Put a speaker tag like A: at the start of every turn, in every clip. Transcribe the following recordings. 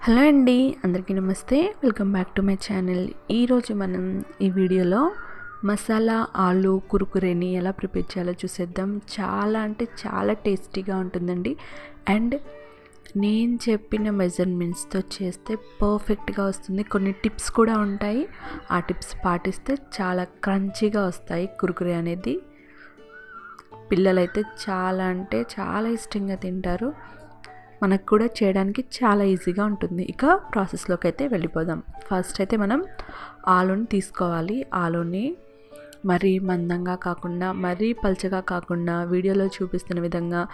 A: Hello అండి అందరికీ నమస్తే. Welcome back to my channel. ఈరోజు మనం ఈ వీడియోలో మసాలా ఆలు కురుకురేని ఎలా ప్రిపేర్ చేయాలో చూసేద్దాం. చాలా అంటే చాలా టేస్టీగా ఉంటుందండి. అండ్ నేను చెప్పిన మెజర్మెంట్స్తో చేస్తే పర్ఫెక్ట్గా వస్తుంది. కొన్ని టిప్స్ కూడా ఉంటాయి. ఆ టిప్స్ పాటిస్తే చాలా క్రంచీగా వస్తాయి కురుకురే అనేది. పిల్లలైతే చాలా అంటే చాలా ఇష్టంగా తింటారు. మనకు కూడా చేయడానికి చాలా ఈజీగా ఉంటుంది. ఇక ప్రాసెస్లోకి అయితే వెళ్ళిపోదాం. ఫస్ట్ అయితే మనం ఆలుని తీసుకోవాలి. ఆలుని మరీ మందంగా కాకుండా మరీ పల్చగా కాకుండా వీడియోలో చూపిస్తున్న విధంగా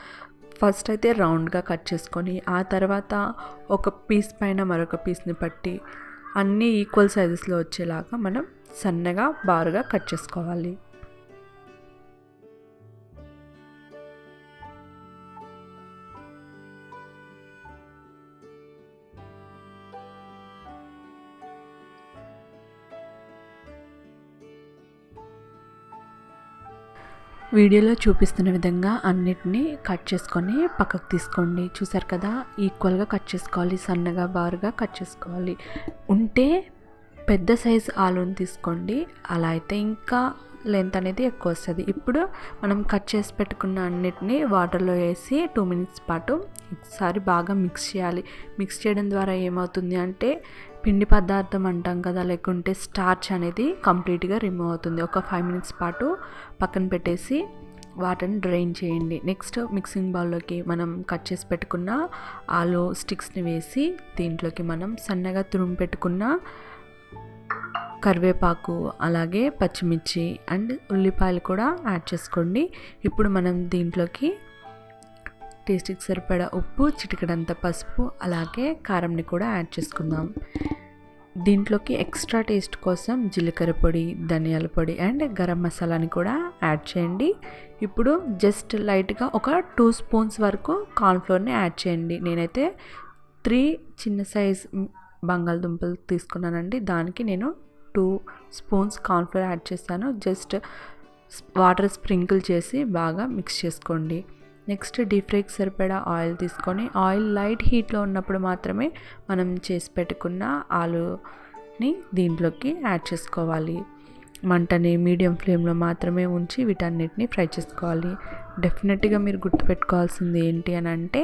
A: ఫస్ట్ అయితే రౌండ్గా కట్ చేసుకొని ఆ తర్వాత ఒక పీస్ పైన మరొక పీస్ని పట్టి అన్నీ ఈక్వల్ సైజెస్లో వచ్చేలాగా మనం సన్నగా బారుగా కట్ చేసుకోవాలి. వీడియోలో చూపిస్తున్న విధంగా అన్నిటినీ కట్ చేసుకొని పక్కకు తీసుకోండి. చూసారు కదా ఈక్వల్గా కట్ చేసుకోవాలి సన్నగా బారుగా కట్ చేసుకోవాలి. ఉంటే పెద్ద సైజ్ ఆలూని తీసుకోండి. అలా అయితే ఇంకా లెంత్ అనేది ఎక్కువ వస్తుంది. ఇప్పుడు మనం కట్ చేసి పెట్టుకున్న అన్నిటిని వాటర్లో వేసి టూ మినిట్స్ పాటు ఒకసారి బాగా మిక్స్ చేయాలి. మిక్స్ చేయడం ద్వారా ఏమవుతుంది అంటే పిండి పదార్థం అంటాం కదా లేకుంటే స్టార్చ్ అనేది కంప్లీట్గా రిమూవ్ అవుతుంది. ఒక ఫైవ్ మినిట్స్ పాటు పక్కన పెట్టేసి వాటర్ని డ్రైన్ చేయండి. నెక్స్ట్ మిక్సింగ్ బౌల్లోకి మనం కట్ చేసి పెట్టుకున్న ఆలు స్టిక్స్ని వేసి దీంట్లోకి మనం సన్నగా తురుము పెట్టుకున్న కరివేపాకు అలాగే పచ్చిమిర్చి అండ్ ఉల్లిపాయలు కూడా యాడ్ చేసుకోండి. ఇప్పుడు మనం దీంట్లోకి టేస్ట్కి సరిపడా ఉప్పు చిటికడంత పసుపు అలాగే కారంని కూడా యాడ్ చేసుకుందాం. దీంట్లోకి ఎక్స్ట్రా టేస్ట్ కోసం జీలకర్ర పొడి ధనియాల పొడి అండ్ గరం మసాలాని కూడా యాడ్ చేయండి. ఇప్పుడు జస్ట్ లైట్గా ఒక టూ స్పూన్స్ వరకు కార్న్ఫ్లోర్ని యాడ్ చేయండి. నేనైతే త్రీ చిన్న సైజ్ బంగాళదుంపలు తీసుకున్నానండి. దానికి నేను టూ స్పూన్స్ కార్న్ఫ్లోర్ యాడ్ చేస్తాను. జస్ట్ వాటర్ స్ప్రింకిల్ చేసి బాగా మిక్స్ చేసుకోండి. నెక్స్ట్ డీప్ ఫ్రైకి సరిపడా ఆయిల్ తీసుకొని ఆయిల్ లైట్ హీట్లో ఉన్నప్పుడు మాత్రమే మనం చేసి పెట్టుకున్న ఆలుని దీంట్లోకి యాడ్ చేసుకోవాలి. మంటని మీడియం ఫ్లేమ్లో మాత్రమే ఉంచి వీటన్నిటిని ఫ్రై చేసుకోవాలి. డెఫినెట్గా మీరు గుర్తుపెట్టుకోవాల్సింది ఏంటి అని అంటే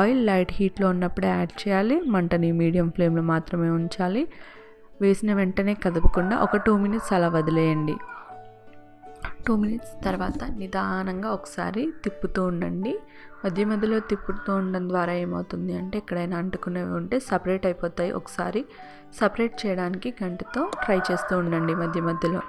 A: ఆయిల్ లైట్ హీట్లో ఉన్నప్పుడే యాడ్ చేయాలి మంటని మీడియం ఫ్లేమ్లో మాత్రమే ఉంచాలి. వేసిన వెంటనే కదపకుండా ఒక టూ మినిట్స్ అలా వదిలేయండి. టూ మినిట్స్ తర్వాత నిదానంగా ఒకసారి తిప్పుతూ ఉండండి. మధ్య మధ్యలో తిప్పుతూ ఉండడం ద్వారా ఏమవుతుంది అంటే ఎక్కడైనా అంటుకునేవి ఉంటే సపరేట్ అయిపోతాయి. ఒకసారి సపరేట్ చేయడానికి గంటతో ట్రై చేస్తూ ఉండండి మధ్య మధ్యలో.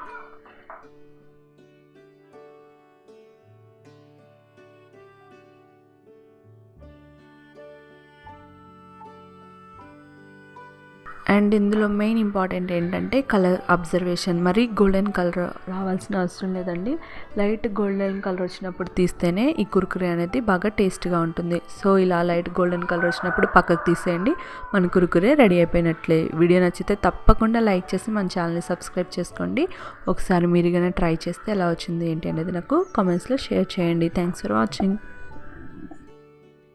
A: అండ్ ఇందులో మెయిన్ ఇంపార్టెంట్ ఏంటంటే కలర్ అబ్జర్వేషన్. మరి గోల్డెన్ కలర్ రావాల్సిన అవసరం లేదండి. లైట్ గోల్డెన్ కలర్ వచ్చినప్పుడు తీస్తేనే ఈ కురుకురే అనేది బాగా టేస్ట్గా ఉంటుంది. సో ఇలా లైట్ గోల్డెన్ కలర్ వచ్చినప్పుడు పక్కకు తీసేయండి. మన కురుకురే రెడీ అయిపోయినట్లే. వీడియో నచ్చితే తప్పకుండా లైక్ చేసి మన ఛానల్ని సబ్స్క్రైబ్ చేసుకోండి. ఒకసారి మీరుగానే ట్రై చేస్తే ఎలా వచ్చింది ఏంటి అనేది నాకు కామెంట్స్లో షేర్ చేయండి. Thanks for watching.